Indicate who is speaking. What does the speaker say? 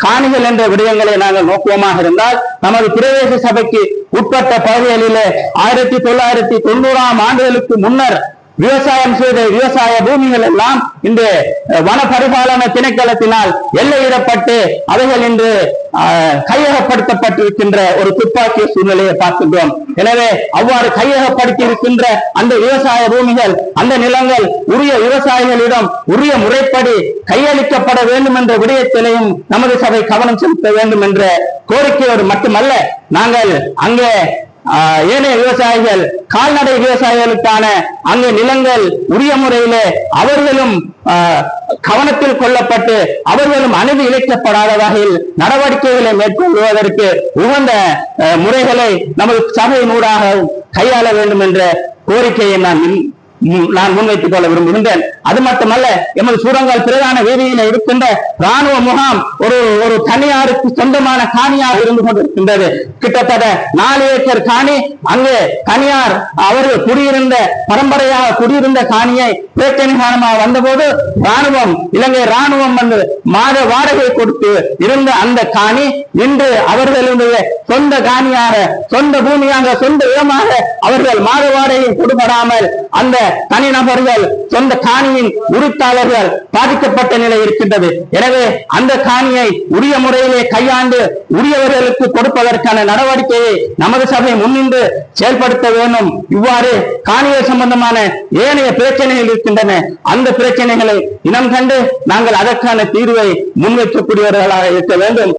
Speaker 1: காணிகள் என்ற விடயங்களை நாங்கள் நோக்குவமாக இருந்தால் நமது பிரதேச சபைக்கு உட்பட்ட பகுதிகளிலே ஆயிரத்தி தொள்ளாயிரத்தி தொண்ணூறாம் ஆண்டுகளுக்கு முன்னர் விவசாயம் செய்த விவசாய பூமிகள் எல்லாம் இந்த வன பரிபாலன திணைக்களத்தினால் எல்லையிடப்பட்டு அவைகள் இன்று கையகப்படுத்தப்பட்டிருக்கின்ற ஒரு துப்பாக்கிய சூழ்நிலையை பார்க்கின்றோம். எனவே அவ்வாறு கையகப்படுத்தி இருக்கின்ற அந்த விவசாய பூமிகள் அந்த நிலங்கள் உரிய விவசாயிகளிடம் உரிய முறைப்படி கையளிக்கப்பட வேண்டும் என்ற விடயத்திலையும் நமது சபை கவனம் செலுத்த வேண்டும் என்ற கோரிக்கையோடு மட்டுமல்ல நாங்கள் அங்கே ஏனைய விவசாயிகள் கால்நடை விவசாயிகளுக்கான அங்கு நிலங்கள் உரிய முறையிலே அவர்களும் ஆஹ், கவனத்தில் கொள்ளப்பட்டு அவர்களும் அணுகு இழைக்கப்படாத வகையில் நடவடிக்கைகளை மேற்கொள்வதற்கு உகந்த முறைகளை நமது சபையினூடாக கையாள வேண்டும் என்ற கோரிக்கையை நான் நான் முன்வைத்துக் கொள்ள விரும்புகின்றேன். அது மட்டுமல்ல எமது சூரங்கால் பிரதான வீதியில இருக்கின்ற ராணுவ முகாம் ஒரு ஒரு தனியாருக்கு சொந்தமான காணியாக இருந்து கொண்டிருக்கின்றது. கிட்டத்தட்ட நாலு ஏக்கர் காணி அங்கு தனியார் அவர்கள் குடியிருந்த பரம்பரையாக குடியிருந்த காணியை பேட்டணி காரணமாக வந்தபோது ராணுவம் இலங்கை ராணுவம் வந்து மாத வாடகை கொடுத்து இருந்த அந்த காணி இன்று அவர்களுடைய சொந்த காணியாக சொந்த பூமியாக சொந்த இடமாக அவர்கள் மாத வாடகை கொடுபடாமல் அந்த தனிநபர்கள் சொந்த காணியின் உரித்தாளர்கள் பாதிக்கப்பட்ட நிலை இருக்கின்றது. எனவே அந்த காணியை உரிய முறையிலே கையாண்டு உரியவர்களுக்கு கொடுப்பதற்கான நடவடிக்கையை நமது சபை முன்னின்று செயல்படுத்த வேண்டும். இவ்வாறு காணிகள் சம்பந்தமான ஏனைய பிரச்சனைகள் இருக்கின்றன. அந்த பிரச்சனைகளை இனம் கண்டு நாங்கள் அதற்கான தீர்வை முன்வைக்கக்கூடியவர்களாக இருக்க வேண்டும்.